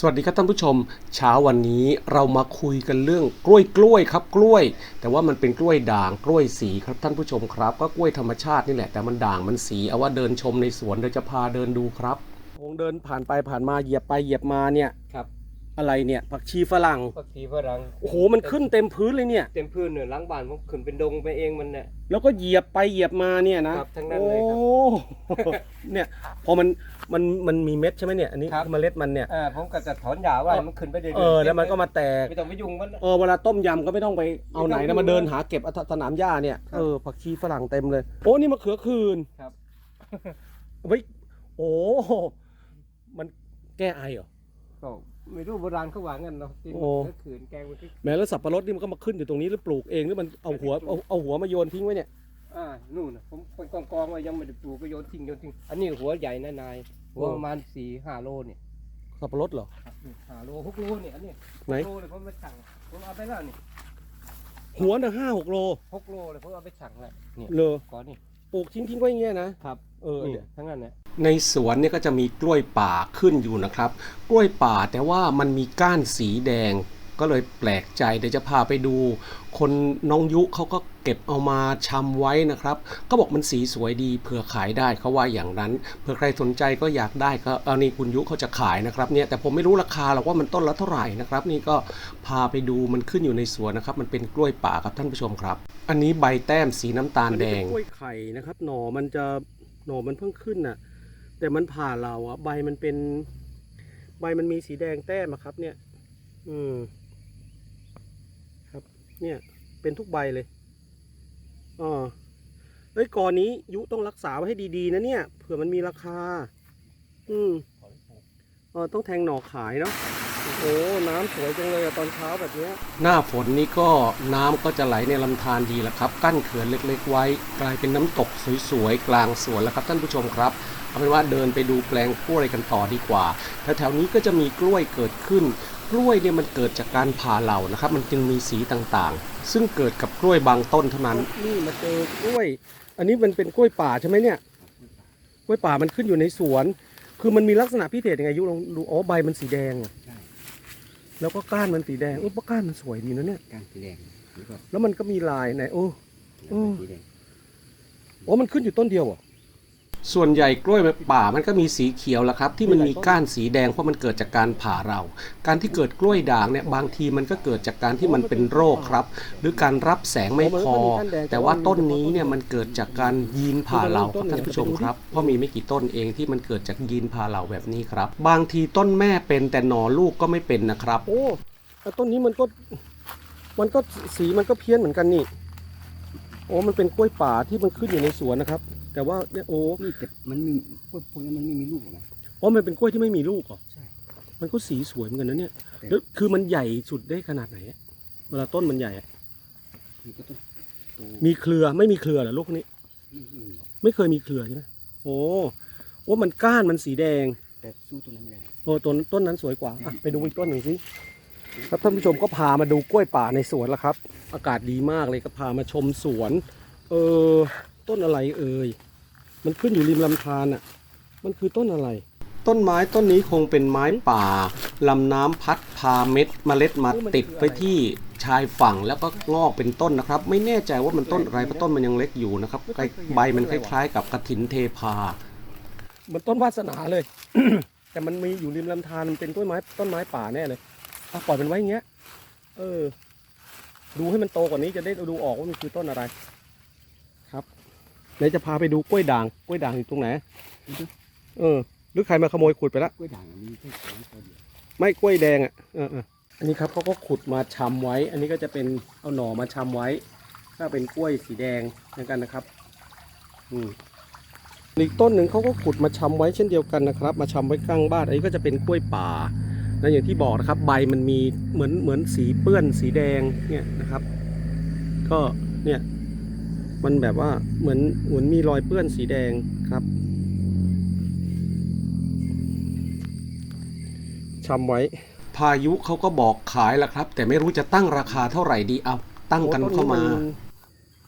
สวัสดีครับท่านผู้ชม เช้าวันนี้เรามาคุยกันเรื่องกล้วยกล้วยครับกล้วย แต่ว่ามันเป็นกล้วยด่างกล้วยสีครับท่านผู้ชมครับ ก็กล้วยธรรมชาตินี่แหละแต่มันด่างมันสีเอาว่าเดินชมในสวนเดี๋ยวจะพาเดินดูครับผมเดินผ่านไปผ่านมาเหยียบไปเหยียบมาเนี่ยครับ อะไรเนี่ยผักชีฝรั่งผักชีฝรั่งโอ้โหมันขึ้นเต็มพื้นเลยเนี่ย เต็มพื้นเนี่ยหล้างบ้านผมขึ้นเป็นดงไปเองมันเนี่ยแล้วก็เหยียบไปเหยียบมาเนี่ยนะครับทั้งนั้นเลยครับโอ้เนี่ยพอมัน มันมันมีเม็ดใช่ไหมเนี่ยอันนี้ครับ เมล็ดมันเนี่ยอ่าผมก็จะถอนหญ้าไว้มันขึ้นไปเรื่อยๆเออแล้วมันก็มาแตก ไม่ต้องไปยุ่งมัน เออเวลาต้มยำก็ไม่ต้องไปเอาไหนไม่ต้นะองมาเดินหาเก็บเอาสนามหญ้าเนี่ยครับเออผักชีฝรั่งเต็มเลย โอ้นี่มะเขือคืนครับ เฮ้ยโอ้มันแก้ไอเหรอ ก็ไม่รู้โบราณเขาว่างั้นเนาะกินโอ้ ก็ขืนแกงมันก็แม้แล้วสับปะรดนี่มันก็มาขึ้นอยู่ตรงนี้หรือปลูกเองหรือมันเอาหัวเอาเอาหัวมาโยนทิ้งไว้เนี่ยอ่านู่นน่ะผมเป็นกองกองๆไว้ยังไม่ได้ปลูกก็โยนทิ้งโยนทิ้งอันนี้หัวใหญ่นะนาย หัวประมาณสี่ห้าโลเนี่ยสับปะรดเหรอครับนี่ห้าโลหกโลเนี่ยอันนี้ไหนหกโลเลยผมไปสั่งผมเอาไปแล้วนี่หัวหนึ่งห้าหกโลหกโลเลยผมเอาไปสั่งแล้วเนี่ยเลอก่อนนี่ปลูกทิ้งทิ้งไว้อย่างเงี้ยนะครับเออนี่เดี๋ยวทั้งนั้นเนี่ยในสวนเนี่ยก็จะมีกล้วยป่าขึ้นอยู่นะครับ กล้วยป่าแต่ว่ามันมีก้านสีแดง ก็เลยแปลกใจเดี๋ยวจะพาไปดู คนน้องยุเขาก็เก็บเอามาชำไว้นะครับ ก็บอกมันสีสวยดีเผื่อขายได้เขาว่าอย่างนั้นเผื่อใครสนใจก็อยากได้ก็เอานี่คุณยุเขาจะขายนะครับเนี่ยแต่ผมไม่รู้ราคาหรอกว่ามันต้นละเท่าไหร่นะครับ นี่ก็พาไปดูมันขึ้นอยู่ในสวนนะครับ มันเป็นกล้วยป่าครับท่านผู้ชมครับ อันนี้ใบแต้มสีน้ำตาลแดงกล้วยไข่นะครับ หน่อมันจะหน่อมันเพิ่งขึ้นน่ะ แต่มันผ่าเราอะใบมันเป็น ใบมันมีสีแดงแต้มอะครับ เนี่ย อืม เนี่ย เป็นทุกใบเลยอ๋อเอ้ยกอนี้ยุต้องรักษาไว้ให้ดีๆนะเนี่ย เผื่อมันมีราคา อืมเออต้องแทงหน่อขายเนาะโอ้น้ำสวยจังเลยอะตอนเช้าแบบนี้ หน้าฝนนี่ก็น้ำก็จะไหลในลำธารดีแหละครับ กั้นเขื่อนเล็กๆไว้ กลายเป็นน้ำตกสวยๆกลางสวนแล้วครับท่านผู้ชมครับ เอาเป็นว่าเดินไปดูแปลงกล้วยกันต่อดีกว่าแถวๆนี้ก็จะมีกล้วยเกิดขึ้น กล้วยเนี่ยมันเกิดจากการผ่าเหล่านะครับ มันจึงมีสีต่างๆ ซึ่งเกิดกับกล้วยบางต้นเท่านั้นนี่มาเจอกล้วย อันนี้มันเป็นกล้วยป่าใช่ไหมเนี่ยกล้วยป่ามันขึ้นอยู่ในสวน คือมันมีลักษณะพิเศษยังไงยุลองดูอ๋อใบมันสีแดงอะใช่แล้วก็ก้านมันสีแดงโอ้ก้านมันสวยดีนะเนี่ยการสีแดงแล้วก็แล้วมันก็มีลายไหนโอ้อืมสีแดงโอ้มันขึ้นอยู่ต้นเดียวเหรอ ส่วนใหญ่กล้วยป่ามันก็มีสีเขียวและครับ ที่มันมีก้านสีแดงเพราะมันเกิดจากการผ่าเรา การที่เกิดกล้วยด่างเนี่ยบางทีมันก็เกิดจากการที่มันเป็นโรคครับ หรือการรับแสงไม่พอ แต่ว่าต้นนี้เนี่ยมันเกิดจากการยีนผ่าเราครับท่านผู้ชมครับเพราะมีไม่กี่ต้นเองที่มันเกิดจากยีนผ่าเราแบบนี้ครับ บางทีต้นแม่เป็นแต่หนอลูกก็ไม่เป็นนะครับโอ้ต้นนี้มันก็มันก็สีมันก็เพี้ยนเหมือนกันนี่โอ้มันเป็นกล้วยป่าที่มันขึ้นอยู่ในสวนนะครับ แต่ว่าเนี่ยโอ้นี่แต่มันมีพวกพวกนี้มันไม่มีลูกหรอกนะอ๋อมันเป็นกล้วยที่ไม่มีลูกเหรอใช่ มันก็สีสวยเหมือนกันนะเนี่ยแต่ แล้วคือมันใหญ่สุดได้ขนาดไหนอะเวลาต้นมันใหญ่อะมันก็ต้องโตมีเครือไม่มีเครือเหรอลูกนี้ ไม่ไม่มีไม่เคยมีเครือใช่ไหมโอ้โอ้มันก้านมันสีแดง แต่สู้ตัวนั้นไม่ได้ โอ้ต้นต้นนั้นสวยกว่าอะไปดูอีกต้นหนึ่งสิครับท่านผู้ชมก็พามาดูกล้วยป่าในสวนแล้วครับ อากาศดีมากเลยก็พามาชมสวน เออ ต้นอะไรเอ่ย มันขึ้นอยู่ริมลำธารอะ มันคือต้นอะไร ต้นไม้ต้นนี้คงเป็นไม้ป่าลำน้ำพัดพาเม็ดเมล็ดมาติดไว้ที่ชายฝั่งแล้วก็งอกเป็นต้นนะครับ ไม่แน่ใจว่ามันต้นอะไรเพราะต้นมันยังเล็กอยู่นะครับใบใบมันคล้ายๆ กับกระถินเทพา มันต้นวาสนาเลย แต่มันมีอยู่ริมลำธารมันเป็นต้นไม้ต้นไม้ป่าแน่เลยอะปล่อยมันไว้อย่างเงี้ย เออ ดูให้มันโตกว่านี้จะได้ดูออกว่ามันคือต้นอะไรครับ ไหนจะพาไปดูกล้วยด่างกล้วยด่างอยู่ตรงไหน เออหรือใครมาขโมยขุดไปละกล้วยด่างมีแค่สองตัวเดียวไม่กล้วยแดงอะเออเอออันนี้ครับเขาก็ขุดมาชำไว้ อันนี้ก็จะเป็นเอาหน่อมาชำไว้ ถ้าเป็นกล้วยสีแดงเหมือนกันนะครับ อืมอีกต้นหนึ่งเขาก็ขุดมาชำไว้เช่นเดียวกันนะครับ มาชำไว้กลางบ้าน อันนี้ก็จะเป็นกล้วยป่านะอย่างที่บอกนะครับ ใบมันมีเหมือนเหมือนสีเปื้อนสีแดงเนี่ยนะครับ ก็เนี่ย มันแบบว่าเหมือนเหมือนมีรอยเปื้อนสีแดงครับชำไว้ พายุเขาก็บอกขายแล้วครับ แต่ไม่รู้จะตั้งราคาเท่าไหร่ดีเอาตั้งกันเข้ามา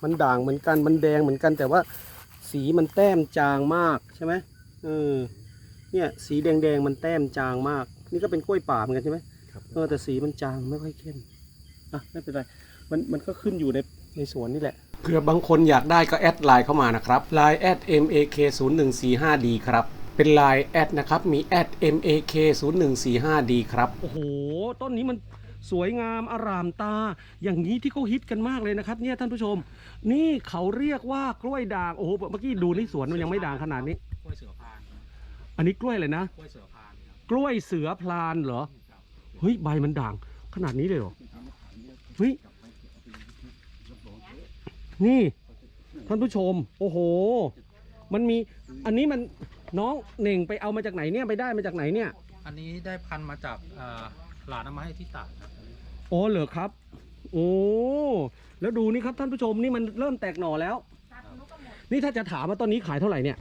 มันด่างเหมือนกันมันแดงเหมือนกัน แต่ว่าสีมันแต้มจางมากใช่ไหมเออเนี่ย สีแดงๆมันแต้มจางมาก นี่ก็เป็นกล้วยป่าเหมือนกันใช่ไหมครับเออแต่สีมันจางไม่ค่อยเข้มอะไม่เป็นไรมันมันก็ขึ้นอยู่ในในสวนนี่แหละ เผื่อบางคนอยากได้ก็แอดไลน์เข้ามานะครับไลน์แอด mak 0 1 4 5 d ครับ เป็นไลน์แอดนะครับ มีแอด mak 0 1 4 5 d ครับ โอ้โห ต้นนี้มันสวยงามอารามตา อย่างนี้ที่เขาฮิตกันมากเลยนะครับ เนี่ยท่านผู้ชม นี่เขาเรียกว่ากล้วยด่าง โอ้โห เมื่อกี้ดูในสวนมันยังไม่ด่างขนาดนี้ กล้วยเสือพานอันนี้กล้วยเลยนะ กล้วยเสือพานครับกล้วยเสือพลานเหรอ เฮ้ย ใบมันด่างขนาดนี้เลยเหรอ เฮ้ย นี่ท่านผู้ชม โอ้โห มันมี อันนี้มันน้องเหน่งไปเอามาจากไหนเนี่ยไปได้มาจากไหนเนี่ย อันนี้ได้พันธุ์มาจากเอ่อหลานเอามาให้ที่ตากครับอ๋อเหรอครับ โอ้แล้วดูนี่ครับท่านผู้ชมนี่มันเริ่มแตกหน่อแล้ว นี่ถ้าจะถามว่าต้นนี้ขายเท่าไหร่เนี่ย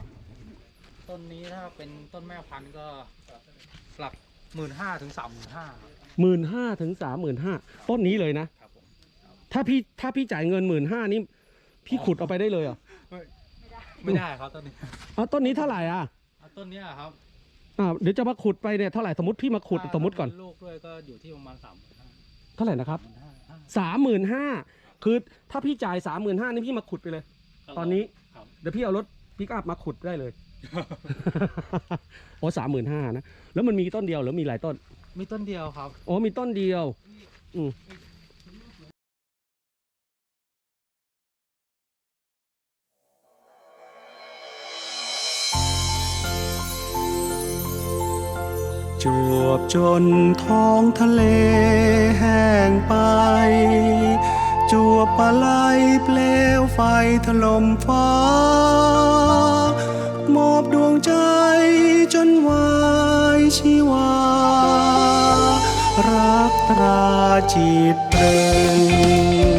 ต้นนี้ถ้าเป็นต้นแม่พันธุ์ก็หลักหมื่นห้าถึงสามหมื่นห้าหมื่นห้าถึงสามหมื่นห้าต้นนี้เลยนะ ครับผม ถ้าพี่ถ้าพี่จ่ายเงินหมื่นห้านี่ พี่ขุดเอาไปได้เลยเหรอไม่ได้ครับต้นนี้เอาต้นนี้เท่าไหร่อะเอาต้นเนี้ยครับอ่าวเดี๋ยวจะมาขุดไปเนี่ยเท่าไหร่สมมติพี่มาขุดถ้าสมมติก่อนลูกด้วยก็อยู่ที่ประมาณสามหมื่นห้าเท่าไหร่นะครับห้าสามหมื่นห้าคือถ้าพี่จ่ายสามหมื่นห้านี่พี่มาขุดไปเลยตอนนี้ครับเดี๋ยวพี่เอารถปิกอัพมาขุดได้เลย โอ้สามหมื่นห้านะ แล้วมันมีต้นเดียวหรือมีหลายต้น มีต้นเดียวครับ อ๋อมีต้นเดียว อืม จวบจนท้องทะเลแห้งไป จวบปลาไหลเปลวไฟถล่มฟ้ามอบดวงใจจนวายชีวา รักตราจิตเริง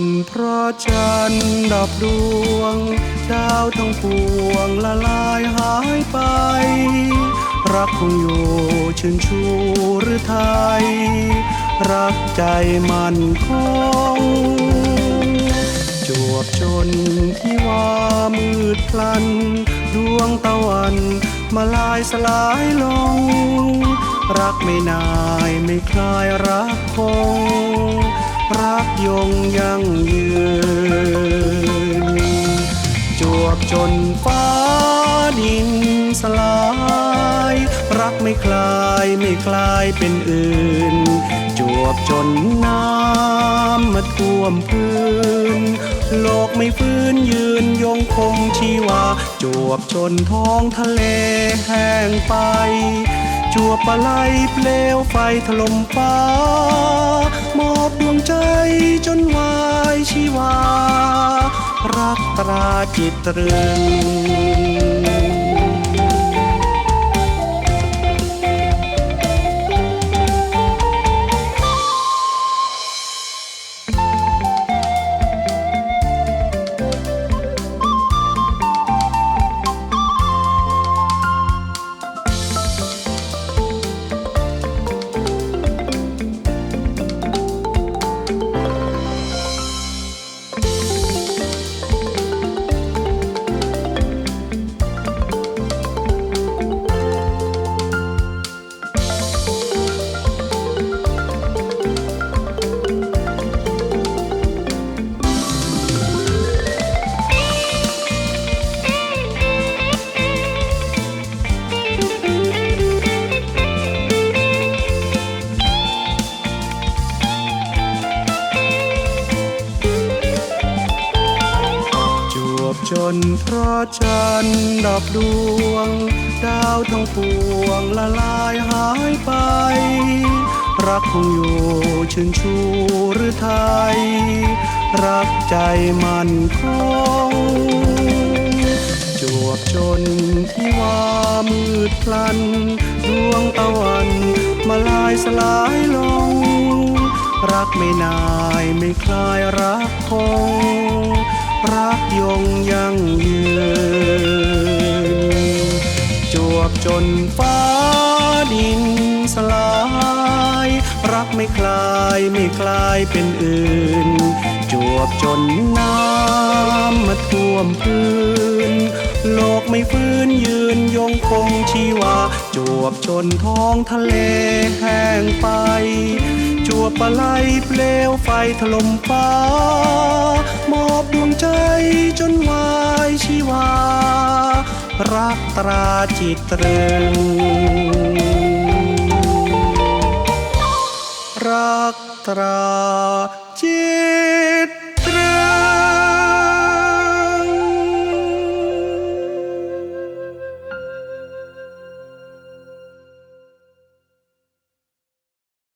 นเพราะจันดับดวง ดาวทั้งปวงละลายหายไป รักคงอยู่ชื่นชูหรือไทย รักใจมันคงจวบจนที่ว่ามืดพลัน ดวงตะวันมาลายสลายลง รักไม่นายไม่คลายรักคง ยงยั่งยืน จวบจนฟ้าดินสลาย รักไม่คลายไม่คลายเป็นอื่น จวบจนน้ำมาท่วมพื้น โลกไม่ฟื้นยืนยงคงชีวา จวบจนท้องทะเลแห้งไป จวบปลายเปลวไฟถล่มฟ้า มอบดวงใจจนวายชีวา รักตราจิตตรึง นเพราะจันดับดวง ดาวทั้งปวงละลายหายไป รักคงอยู่ชื่นชูหรือไทย รักใจมันคงจวบจนที่ว่ามืดพลัน ดวงตะวันมาลายสลายลง รักไม่นายไม่คลายรักคง รักยงยั่งยืน จวบจนฟ้าดินสลาย รักไม่คลายไม่คลายเป็นอื่น จวบจนน้ำมาท่วมพื้น โลกไม่ฟื้นยืนยงคงชีวา จวบจนท้องทะเลแห้งไป วปลาไหลเปลวไฟถล่มฟ้ามอบดวงใจจนวายชีวา รักตราจิตตรึง รักตรา